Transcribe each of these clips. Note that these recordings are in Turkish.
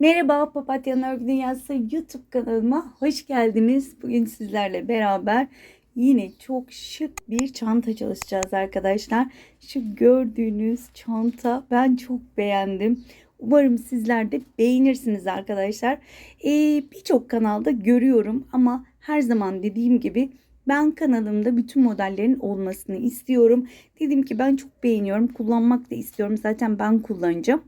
Merhaba Papatyanın Örgü Dünyası YouTube kanalıma hoş geldiniz. Bugün sizlerle beraber yine çok şık bir çanta çalışacağız arkadaşlar. Şu gördüğünüz çanta ben çok beğendim. Umarım sizler de beğenirsiniz arkadaşlar. Ee, Birçok kanalda görüyorum ama her zaman dediğim gibi ben kanalımda bütün modellerin olmasını istiyorum. Dedim ki ben çok beğeniyorum. Kullanmak da istiyorum. Zaten ben kullanacağım.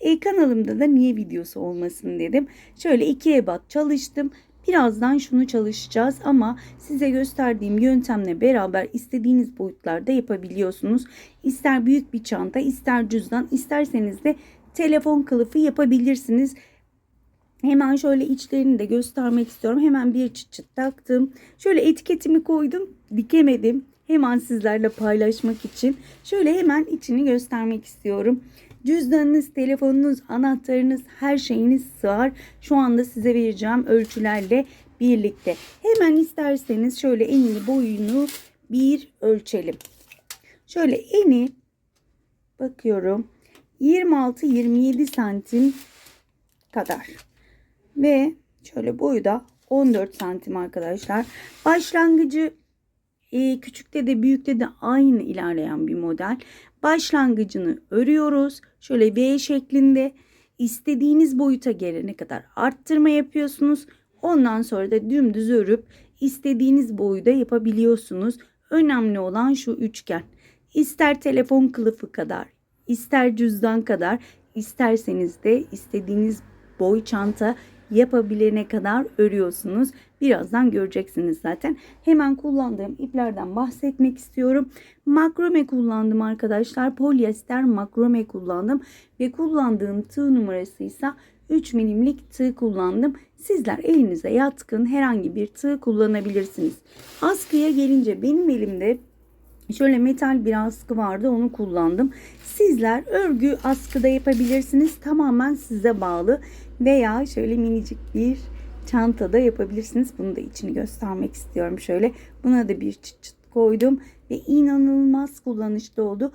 E, kanalımda da niye videosu olmasın dedim. Şöyle iki ebat çalıştım. Birazdan şunu çalışacağız ama size gösterdiğim yöntemle beraber istediğiniz boyutlarda yapabiliyorsunuz. İster büyük bir çanta, ister cüzdan, isterseniz de telefon kılıfı yapabilirsiniz. Hemen şöyle içlerini de göstermek istiyorum. Hemen bir çıt çıt taktım. Şöyle etiketimi koydum. Dikemedim. Hemen sizlerle paylaşmak için. Şöyle hemen içini göstermek istiyorum. Cüzdanınız, telefonunuz, anahtarınız, her şeyiniz sığar. Şu anda size vereceğim ölçülerle birlikte. Hemen isterseniz şöyle enini boyunu bir ölçelim. Şöyle eni bakıyorum 26-27 santim kadar. Ve şöyle boyu da 14 santim arkadaşlar. Başlangıcı e, küçükte de büyükte de aynı ilerleyen bir model. Başlangıcını örüyoruz. Şöyle V şeklinde istediğiniz boyuta gelene kadar arttırma yapıyorsunuz. Ondan sonra da dümdüz örüp istediğiniz boyu da yapabiliyorsunuz. Önemli olan şu üçgen. İster telefon kılıfı kadar, ister cüzdan kadar, isterseniz de istediğiniz boy çanta yapabilene kadar örüyorsunuz. Birazdan göreceksiniz zaten. Hemen kullandığım iplerden bahsetmek istiyorum. Makrome kullandım arkadaşlar. Polyester makrome kullandım. Ve kullandığım tığ numarası ise 3 milimlik tığ kullandım. Sizler elinize yatkın herhangi bir tığ kullanabilirsiniz. Askıya gelince benim elimde Şöyle metal bir askı vardı onu kullandım. Sizler örgü askıda yapabilirsiniz. Tamamen size bağlı. Veya şöyle minicik bir çantada yapabilirsiniz. Bunu da içini göstermek istiyorum. Şöyle buna da bir çıt çıt koydum. Ve inanılmaz kullanışlı oldu.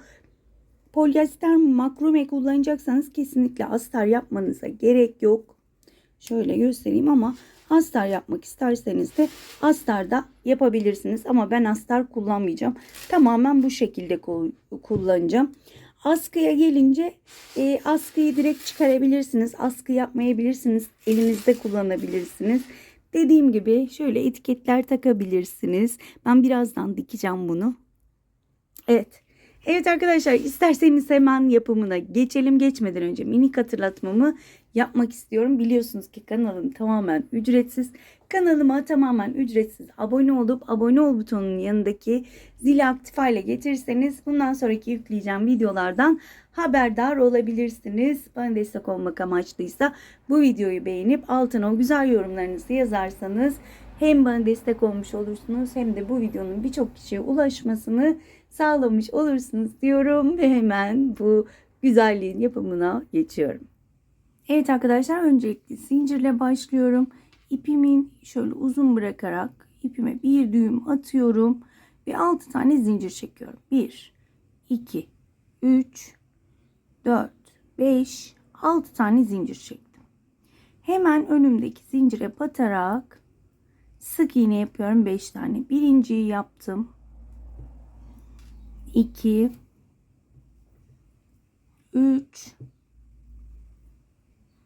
Polyester makrome kullanacaksanız kesinlikle astar yapmanıza gerek yok. Şöyle göstereyim ama astar yapmak isterseniz de astar da yapabilirsiniz. Ama ben astar kullanmayacağım. Tamamen bu şekilde kullanacağım. Askıya gelince e, askıyı direkt çıkarabilirsiniz. Askı yapmayabilirsiniz. Elinizde kullanabilirsiniz. Dediğim gibi şöyle etiketler takabilirsiniz. Ben birazdan dikeceğim bunu. Evet. Evet arkadaşlar isterseniz hemen yapımına geçelim. Geçmeden önce minik hatırlatmamı yapmak istiyorum. Biliyorsunuz ki kanalım tamamen ücretsiz. Kanalıma tamamen ücretsiz abone olup abone ol butonunun yanındaki zili aktif hale getirirseniz bundan sonraki yükleyeceğim videolardan haberdar olabilirsiniz. Bana destek olmak amaçlıysa bu videoyu beğenip altına o güzel yorumlarınızı yazarsanız hem bana destek olmuş olursunuz hem de bu videonun birçok kişiye ulaşmasını sağlamış olursunuz diyorum ve hemen bu güzelliğin yapımına geçiyorum. Evet arkadaşlar öncelikle zincirle başlıyorum. İpimin şöyle uzun bırakarak ipime bir düğüm atıyorum ve 6 tane zincir çekiyorum. 1 2 3 4 5 6 tane zincir çektim. Hemen önümdeki zincire batarak sık iğne yapıyorum 5 tane. Birinciyi yaptım. 2 3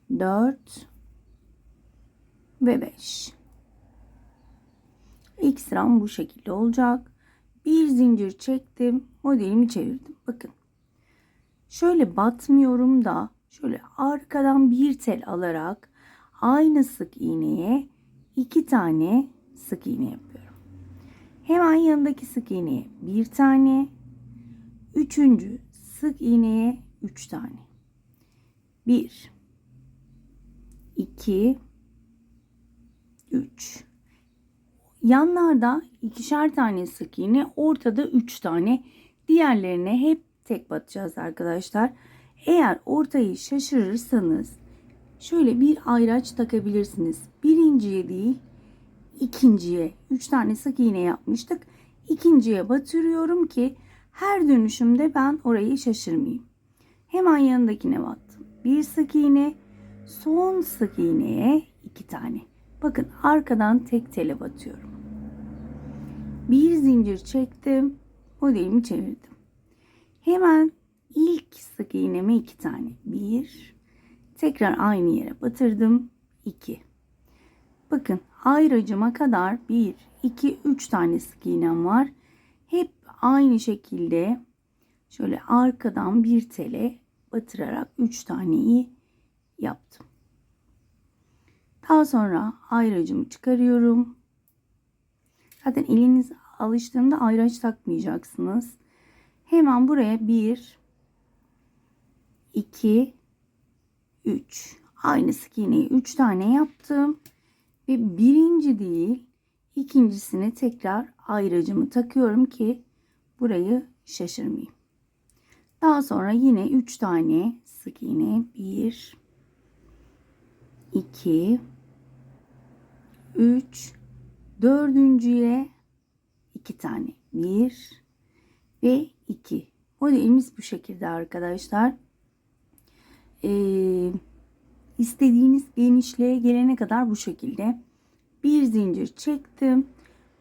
4 ve 5 ilk sıram bu şekilde olacak. Bir zincir çektim modelimi çevirdim. Bakın şöyle batmıyorum da şöyle arkadan bir tel alarak aynı sık iğneye iki tane sık iğne yapıyorum. Hemen yanındaki sık iğneye bir tane üçüncü sık iğneye üç tane. Bir 2 3 yanlarda ikişer tane sık iğne ortada 3 tane. Diğerlerine hep tek batacağız arkadaşlar. Eğer ortayı şaşırırsanız şöyle bir ayraç takabilirsiniz. Birinciye değil ikinciye. 3 tane sık iğne yapmıştık. İkinciye batırıyorum ki her dönüşümde ben orayı şaşırmayayım. Hemen yanındakine battım bir sık iğne Son sık iğneye iki tane. Bakın arkadan tek tele batıyorum. Bir zincir çektim. Modelimi çevirdim. Hemen ilk sık iğneme iki tane. Bir. Tekrar aynı yere batırdım. iki. Bakın ayracıma kadar bir, iki, üç tane sık iğnem var. Hep aynı şekilde şöyle arkadan bir tele batırarak üç taneyi yaptım. Daha sonra ayracımı çıkarıyorum. Zaten eliniz alıştığında ayraç takmayacaksınız. Hemen buraya 1 2 3 aynı sık iğneyi 3 tane yaptım ve birinci değil ikincisine tekrar ayracımı takıyorum ki burayı şaşırmayayım. Daha sonra yine 3 tane sık iğne 1 2 3 dördüncüye 2 tane. 1 ve 2 modelimiz bu şekilde arkadaşlar. Ee, istediğiniz genişliğe gelene kadar bu şekilde. Bir zincir çektim.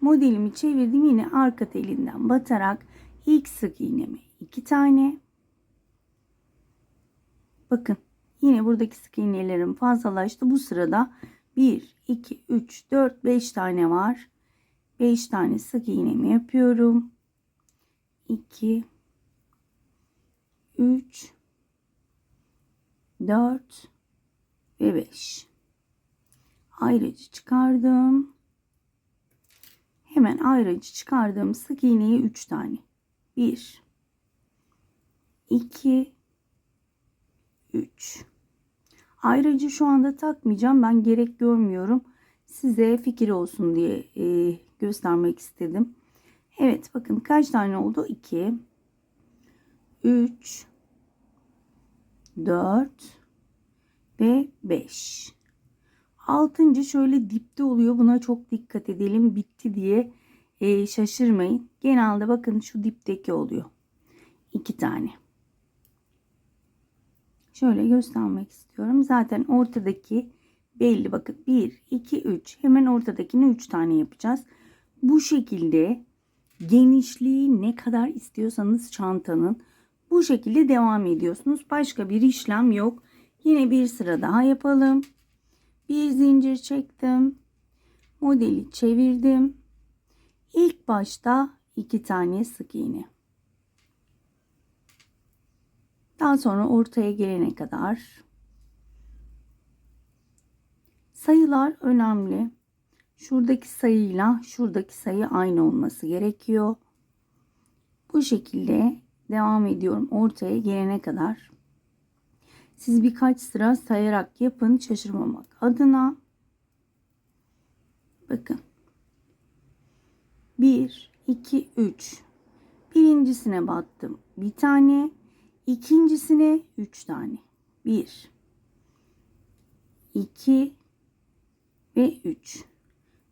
Modelimi çevirdim. Yine arka telinden batarak ilk sık iğnemi 2 tane. Bakın Yine buradaki sık iğnelerim fazlalaştı. Bu sırada 1, 2, 3, 4, 5 tane var. 5 tane sık iğnemi yapıyorum. 2, 3, 4 ve 5. Ayrıcı çıkardım. Hemen ayrıcı çıkardığım sık iğneyi 3 tane. 1, 2, 3. Ayrıca şu anda takmayacağım. Ben gerek görmüyorum. Size fikir olsun diye e, göstermek istedim. Evet bakın kaç tane oldu? 2 3 4 ve 5. Altıncı şöyle dipte oluyor. Buna çok dikkat edelim. Bitti diye e, şaşırmayın. Genelde bakın şu dipteki oluyor. 2 tane. Şöyle göstermek istiyorum. Zaten ortadaki belli. Bakın 1, 2, 3. Hemen ortadakini 3 tane yapacağız. Bu şekilde genişliği ne kadar istiyorsanız çantanın bu şekilde devam ediyorsunuz. Başka bir işlem yok. Yine bir sıra daha yapalım. Bir zincir çektim. Modeli çevirdim. İlk başta iki tane sık iğne. Daha sonra ortaya gelene kadar sayılar önemli. Şuradaki sayıyla şuradaki sayı aynı olması gerekiyor. Bu şekilde devam ediyorum ortaya gelene kadar. Siz birkaç sıra sayarak yapın şaşırmamak adına. Bakın. 1, 2, 3. Birincisine battım. Bir tane. İkincisine 3 tane. 1 2 ve 3.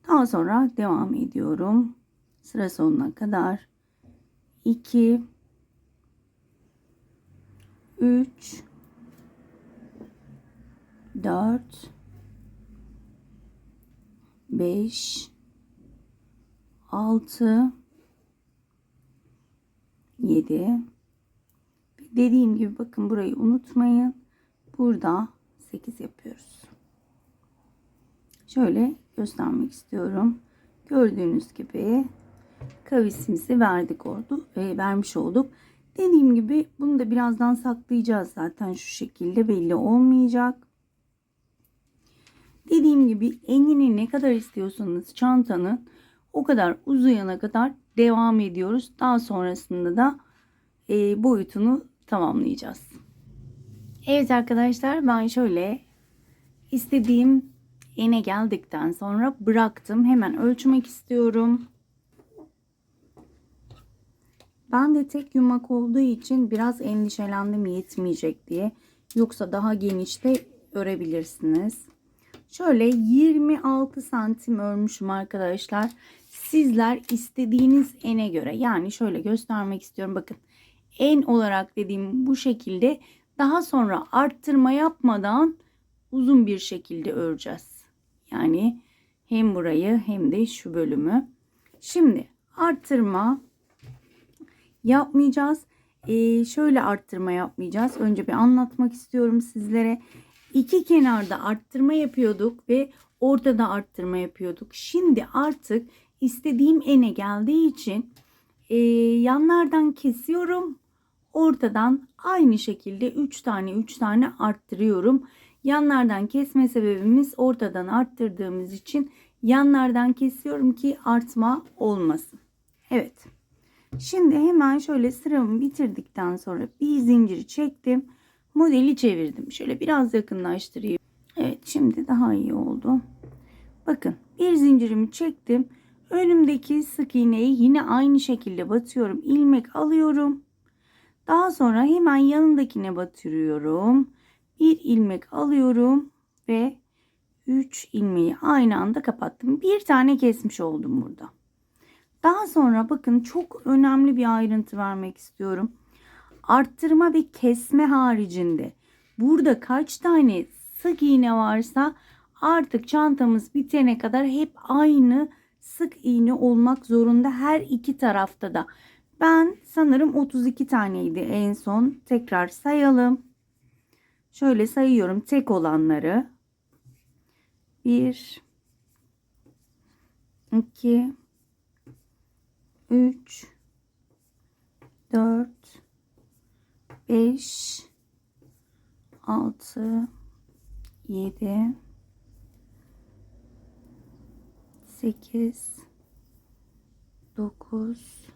Daha sonra devam ediyorum. Sıra sonuna kadar 2 3 4 5 6 7 Dediğim gibi bakın burayı unutmayın. Burada 8 yapıyoruz. Şöyle göstermek istiyorum. Gördüğünüz gibi kavisimizi verdik oldu, e, vermiş olduk. Dediğim gibi bunu da birazdan saklayacağız zaten şu şekilde belli olmayacak. Dediğim gibi enini ne kadar istiyorsanız çantanın o kadar uzayana kadar devam ediyoruz. Daha sonrasında da e, boyutunu tamamlayacağız. Evet arkadaşlar ben şöyle istediğim ene geldikten sonra bıraktım. Hemen ölçmek istiyorum. Ben de tek yumak olduğu için biraz endişelendim yetmeyecek diye. Yoksa daha geniş de örebilirsiniz. Şöyle 26 santim örmüşüm arkadaşlar. Sizler istediğiniz ene göre yani şöyle göstermek istiyorum. Bakın en olarak dediğim bu şekilde daha sonra arttırma yapmadan uzun bir şekilde öreceğiz. Yani hem burayı hem de şu bölümü. Şimdi arttırma yapmayacağız. Ee, şöyle arttırma yapmayacağız. Önce bir anlatmak istiyorum sizlere. İki kenarda arttırma yapıyorduk ve ortada arttırma yapıyorduk. Şimdi artık istediğim ene geldiği için e, yanlardan kesiyorum. Ortadan aynı şekilde 3 tane 3 tane arttırıyorum. Yanlardan kesme sebebimiz ortadan arttırdığımız için yanlardan kesiyorum ki artma olmasın. Evet. Şimdi hemen şöyle sıramı bitirdikten sonra bir zinciri çektim. Modeli çevirdim. Şöyle biraz yakınlaştırayım. Evet şimdi daha iyi oldu. Bakın bir zincirimi çektim. Önümdeki sık iğneyi yine aynı şekilde batıyorum. ilmek alıyorum. Daha sonra hemen yanındakine batırıyorum. Bir ilmek alıyorum ve 3 ilmeği aynı anda kapattım. Bir tane kesmiş oldum burada. Daha sonra bakın çok önemli bir ayrıntı vermek istiyorum. Arttırma ve kesme haricinde burada kaç tane sık iğne varsa artık çantamız bitene kadar hep aynı sık iğne olmak zorunda her iki tarafta da. Ben sanırım 32 taneydi en son. Tekrar sayalım. Şöyle sayıyorum tek olanları. 1 2 3 4 5 6 7 8 9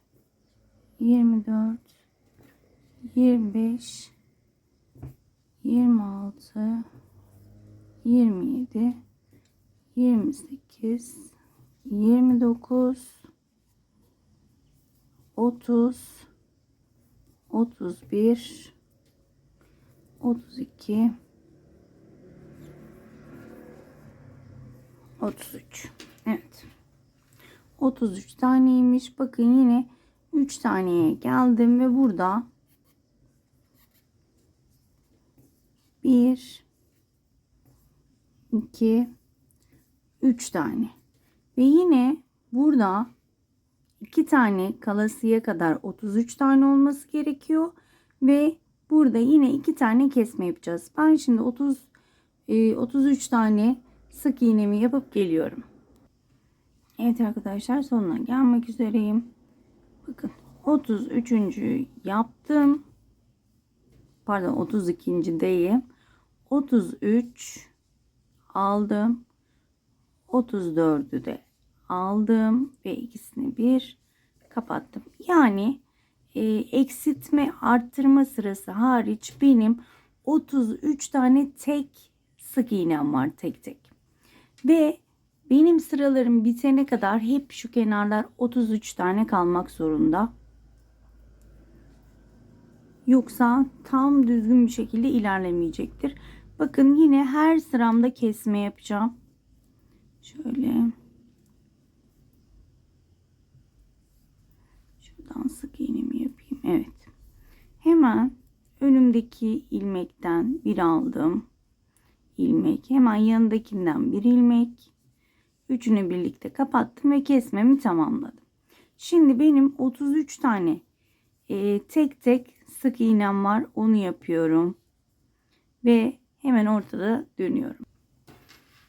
24 25 26 27 28 29 30 31 32 33 Evet 33 taneymiş bakın yine 3 taneye geldim ve burada 1 2 3 tane ve yine burada 2 tane kalasıya kadar 33 tane olması gerekiyor ve burada yine 2 tane kesme yapacağız. Ben şimdi 30 33 tane sık iğnemi yapıp geliyorum. Evet arkadaşlar sonuna gelmek üzereyim. Bakın 33. yaptım. Pardon 32. değil. 33 aldım. 34'ü de aldım ve ikisini bir kapattım. Yani e, eksiltme arttırma sırası hariç benim 33 tane tek sık iğnem var tek tek. Ve benim sıralarım bitene kadar hep şu kenarlar 33 tane kalmak zorunda. Yoksa tam düzgün bir şekilde ilerlemeyecektir. Bakın yine her sıramda kesme yapacağım. Şöyle. Şuradan sık iğnemi yapayım. Evet. Hemen önümdeki ilmekten bir aldım. ilmek. Hemen yanındakinden bir ilmek. Üçünü birlikte kapattım ve kesmemi tamamladım. Şimdi benim 33 tane e, tek tek sık iğnem var. Onu yapıyorum. Ve hemen ortada dönüyorum.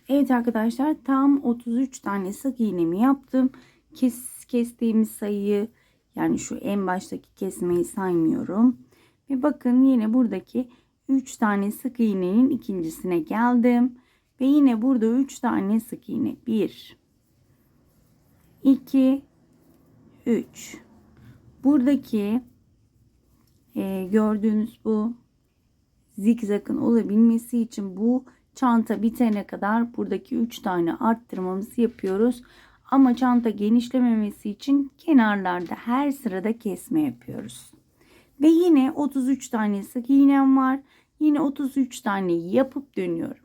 Evet arkadaşlar tam 33 tane sık iğnemi yaptım. Kes, kestiğimiz sayıyı yani şu en baştaki kesmeyi saymıyorum. Ve bakın yine buradaki 3 tane sık iğnenin ikincisine geldim. Ve yine burada 3 tane sık iğne. 1 2 3 Buradaki e, gördüğünüz bu zikzakın olabilmesi için bu çanta bitene kadar buradaki 3 tane arttırmamızı yapıyoruz. Ama çanta genişlememesi için kenarlarda her sırada kesme yapıyoruz. Ve yine 33 tane sık iğnem var. Yine 33 tane yapıp dönüyorum.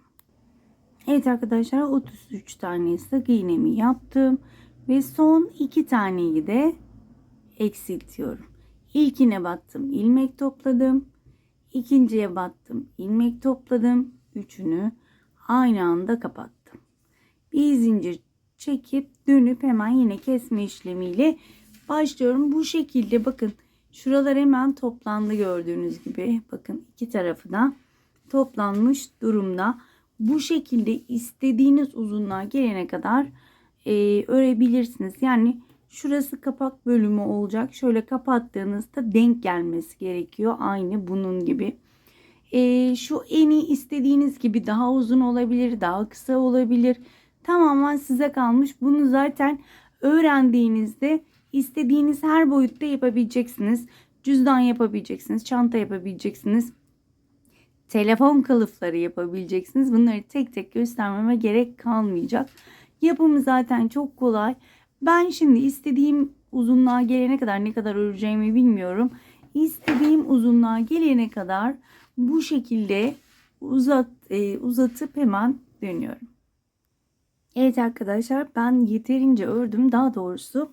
Evet arkadaşlar 33 tane sık iğnemi yaptım. Ve son 2 taneyi de eksiltiyorum. İlkine battım ilmek topladım. İkinciye battım ilmek topladım. Üçünü aynı anda kapattım. Bir zincir çekip dönüp hemen yine kesme işlemiyle başlıyorum. Bu şekilde bakın şuralar hemen toplandı gördüğünüz gibi. Bakın iki tarafı da toplanmış durumda. Bu şekilde istediğiniz uzunluğa gelene kadar e, örebilirsiniz. Yani şurası kapak bölümü olacak. Şöyle kapattığınızda denk gelmesi gerekiyor. Aynı bunun gibi. E, şu eni istediğiniz gibi daha uzun olabilir, daha kısa olabilir. Tamamen size kalmış. Bunu zaten öğrendiğinizde istediğiniz her boyutta yapabileceksiniz. Cüzdan yapabileceksiniz, çanta yapabileceksiniz. Telefon kılıfları yapabileceksiniz. Bunları tek tek göstermeme gerek kalmayacak. Yapımı zaten çok kolay. Ben şimdi istediğim uzunluğa gelene kadar ne kadar öreceğimi bilmiyorum. İstediğim uzunluğa gelene kadar bu şekilde uzat e, uzatıp hemen dönüyorum. Evet arkadaşlar ben yeterince ördüm. Daha doğrusu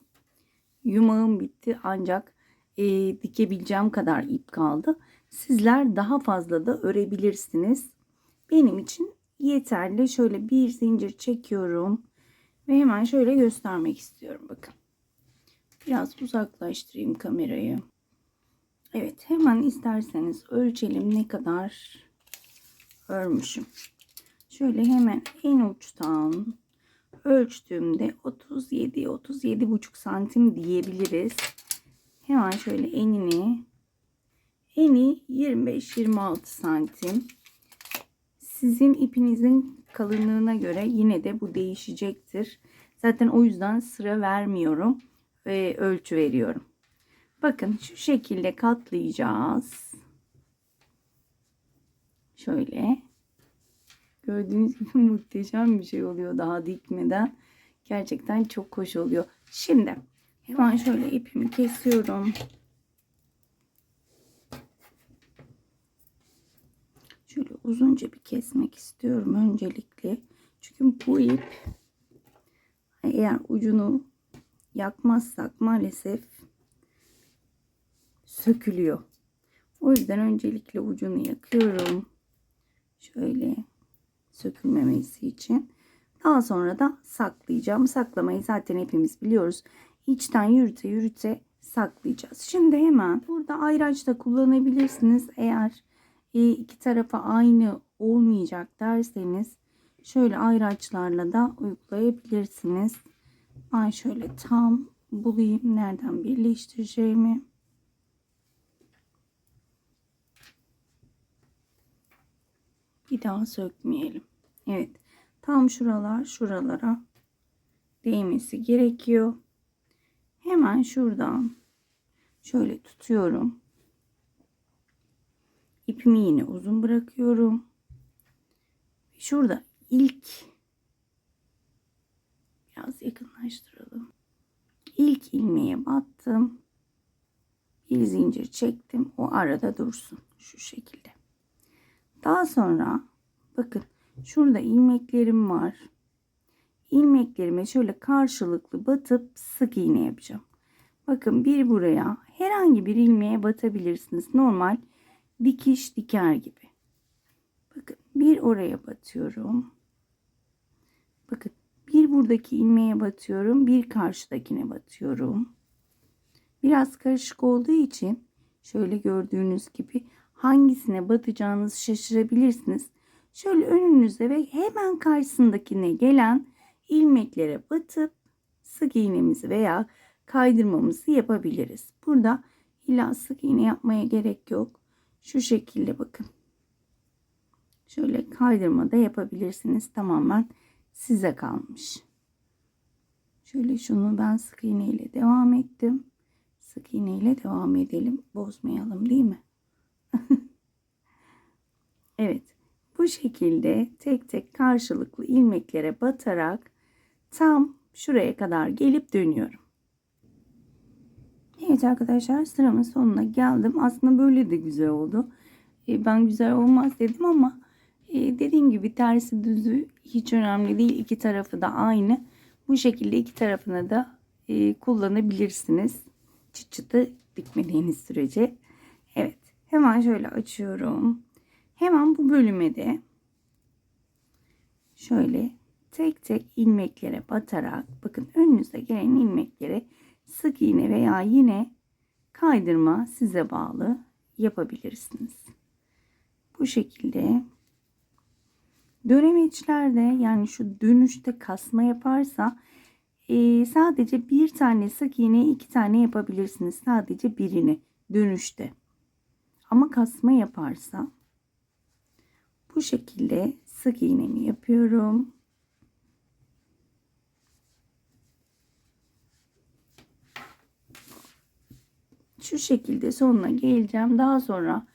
yumağım bitti ancak e, dikebileceğim kadar ip kaldı. Sizler daha fazla da örebilirsiniz. Benim için yeterli. Şöyle bir zincir çekiyorum. Ve hemen şöyle göstermek istiyorum. Bakın. Biraz uzaklaştırayım kamerayı. Evet hemen isterseniz ölçelim ne kadar örmüşüm. Şöyle hemen en uçtan ölçtüğümde 37 37 buçuk santim diyebiliriz. Hemen şöyle enini eni 25 26 santim. Sizin ipinizin kalınlığına göre yine de bu değişecektir. Zaten o yüzden sıra vermiyorum ve ölçü veriyorum. Bakın şu şekilde katlayacağız. Şöyle. Gördüğünüz gibi muhteşem bir şey oluyor daha dikmeden. Gerçekten çok hoş oluyor. Şimdi hemen şöyle ipimi kesiyorum. Şöyle uzunca bir kesmek istiyorum öncelikle. Çünkü bu ip eğer ucunu yakmazsak maalesef sökülüyor. O yüzden öncelikle ucunu yakıyorum. Şöyle sökülmemesi için. Daha sonra da saklayacağım. Saklamayı zaten hepimiz biliyoruz. İçten yürüte yürüte saklayacağız. Şimdi hemen burada ayraç da kullanabilirsiniz. Eğer iki tarafa aynı olmayacak derseniz şöyle ayraçlarla da uygulayabilirsiniz. Ben şöyle tam bulayım nereden birleştireceğimi. Bir daha sökmeyelim. Evet. Tam şuralar şuralara değmesi gerekiyor. Hemen şuradan şöyle tutuyorum. İpimi yine uzun bırakıyorum. Şurada ilk biraz yakınlaştıralım. İlk ilmeğe battım. Bir zincir çektim. O arada dursun. Şu şekilde. Daha sonra bakın şurada ilmeklerim var. İlmeklerime şöyle karşılıklı batıp sık iğne yapacağım. Bakın bir buraya herhangi bir ilmeğe batabilirsiniz. Normal dikiş diker gibi. Bakın bir oraya batıyorum. Bakın bir buradaki ilmeğe batıyorum. Bir karşıdakine batıyorum. Biraz karışık olduğu için şöyle gördüğünüz gibi hangisine batacağınızı şaşırabilirsiniz. Şöyle önünüze ve hemen karşısındakine gelen ilmeklere batıp sık iğnemizi veya kaydırmamızı yapabiliriz. Burada illa sık iğne yapmaya gerek yok. Şu şekilde bakın. Şöyle kaydırma da yapabilirsiniz. Tamamen size kalmış. Şöyle şunu ben sık iğne ile devam ettim. Sık iğne ile devam edelim. Bozmayalım değil mi? Evet. Bu şekilde tek tek karşılıklı ilmeklere batarak tam şuraya kadar gelip dönüyorum. Evet arkadaşlar sıramın sonuna geldim. Aslında böyle de güzel oldu. E, ben güzel olmaz dedim ama e, dediğim gibi tersi düzü hiç önemli değil. İki tarafı da aynı. Bu şekilde iki tarafını da e, kullanabilirsiniz. Çıt çıtı dikmediğiniz sürece. Evet hemen şöyle açıyorum. Hemen bu bölüme de şöyle tek tek ilmeklere batarak bakın önünüze gelen ilmeklere sık iğne veya yine kaydırma size bağlı yapabilirsiniz. Bu şekilde dönemeçlerde yani şu dönüşte kasma yaparsa e, sadece bir tane sık iğne iki tane yapabilirsiniz. Sadece birini dönüşte. Ama kasma yaparsa bu şekilde sık iğnemi yapıyorum. Şu şekilde sonuna geleceğim. Daha sonra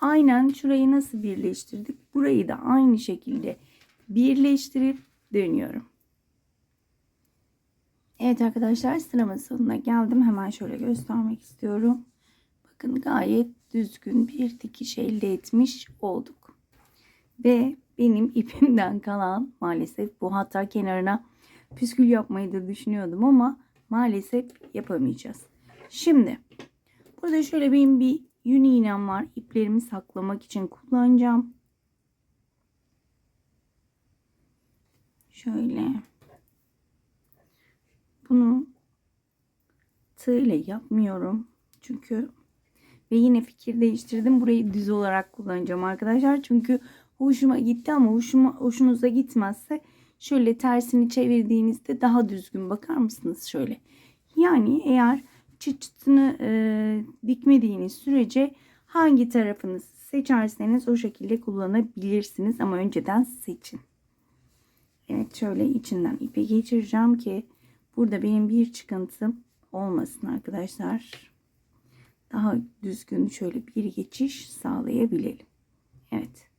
aynen şurayı nasıl birleştirdik? Burayı da aynı şekilde birleştirip dönüyorum. Evet arkadaşlar sıramın sonuna geldim. Hemen şöyle göstermek istiyorum. Bakın gayet düzgün bir dikiş elde etmiş olduk. Ve benim ipimden kalan maalesef bu hatta kenarına püskül yapmayı da düşünüyordum ama maalesef yapamayacağız. Şimdi burada şöyle benim bir yün iğnem var. İplerimi saklamak için kullanacağım. Şöyle. Bunu tığ ile yapmıyorum. Çünkü ve yine fikir değiştirdim. Burayı düz olarak kullanacağım arkadaşlar. Çünkü hoşuma gitti ama hoşuma, hoşunuza gitmezse şöyle tersini çevirdiğinizde daha düzgün bakar mısınız şöyle. Yani eğer çıt çıtını e, dikmediğiniz sürece hangi tarafını seçerseniz o şekilde kullanabilirsiniz. Ama önceden seçin. Evet şöyle içinden ipe geçireceğim ki burada benim bir çıkıntım olmasın arkadaşlar. Daha düzgün şöyle bir geçiş sağlayabilelim. Evet.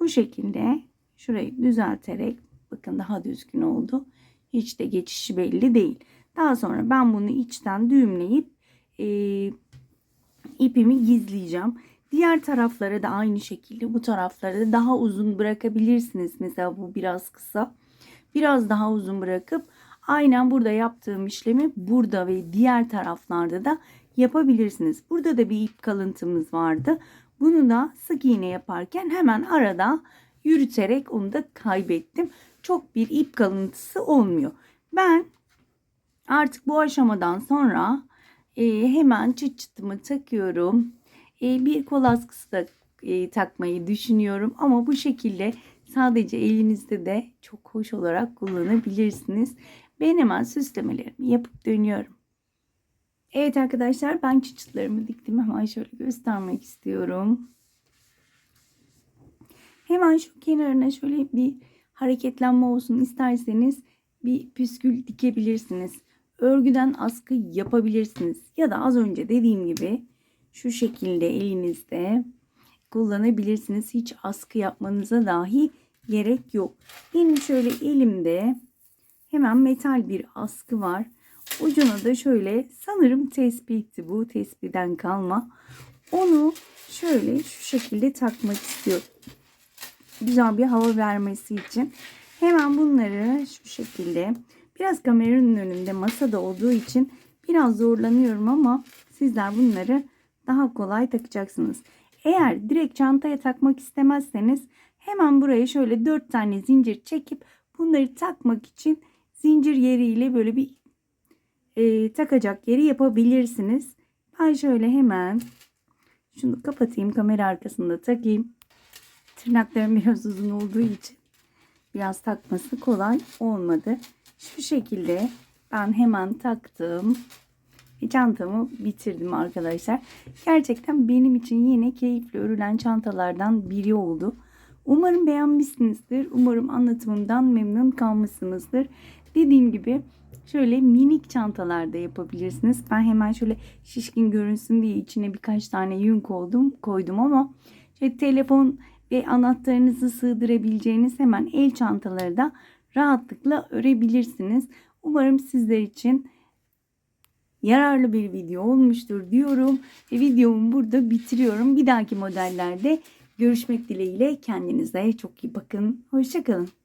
Bu şekilde şurayı düzelterek bakın daha düzgün oldu. Hiç de geçişi belli değil. Daha sonra ben bunu içten düğümleyip e, ipimi gizleyeceğim. Diğer tarafları da aynı şekilde bu tarafları da daha uzun bırakabilirsiniz. Mesela bu biraz kısa. Biraz daha uzun bırakıp aynen burada yaptığım işlemi burada ve diğer taraflarda da yapabilirsiniz. Burada da bir ip kalıntımız vardı. Bunu da sık iğne yaparken hemen arada yürüterek onu da kaybettim. Çok bir ip kalıntısı olmuyor. Ben artık bu aşamadan sonra e, hemen çıt çıtımı takıyorum. E, bir kol askısı da e, takmayı düşünüyorum. Ama bu şekilde sadece elinizde de çok hoş olarak kullanabilirsiniz. Ben hemen süslemelerimi yapıp dönüyorum. Evet arkadaşlar ben çıçıtlarımı diktim. Hemen şöyle göstermek istiyorum. Hemen şu kenarına şöyle bir hareketlenme olsun isterseniz bir püskül dikebilirsiniz. Örgüden askı yapabilirsiniz. Ya da az önce dediğim gibi şu şekilde elinizde kullanabilirsiniz. Hiç askı yapmanıza dahi gerek yok. Benim şöyle elimde hemen metal bir askı var. Ucuna da şöyle sanırım tespihti bu tespiden kalma. Onu şöyle şu şekilde takmak istiyorum. Güzel bir hava vermesi için. Hemen bunları şu şekilde biraz kameranın önünde masada olduğu için biraz zorlanıyorum ama sizler bunları daha kolay takacaksınız. Eğer direkt çantaya takmak istemezseniz hemen buraya şöyle 4 tane zincir çekip bunları takmak için zincir yeriyle böyle bir e, takacak yeri yapabilirsiniz. Ben şöyle hemen şunu kapatayım kamera arkasında takayım. Tırnaklarım biraz uzun olduğu için biraz takması kolay olmadı. Şu şekilde ben hemen taktım. Çantamı bitirdim arkadaşlar. Gerçekten benim için yine keyifli örülen çantalardan biri oldu. Umarım beğenmişsinizdir. Umarım anlatımımdan memnun kalmışsınızdır. Dediğim gibi şöyle minik çantalarda yapabilirsiniz. Ben hemen şöyle şişkin görünsün diye içine birkaç tane yün koydum, koydum ama şey, telefon ve anahtarınızı sığdırabileceğiniz hemen el çantaları da rahatlıkla örebilirsiniz. Umarım sizler için yararlı bir video olmuştur diyorum ve videomu burada bitiriyorum. Bir dahaki modellerde görüşmek dileğiyle kendinize çok iyi bakın. Hoşçakalın.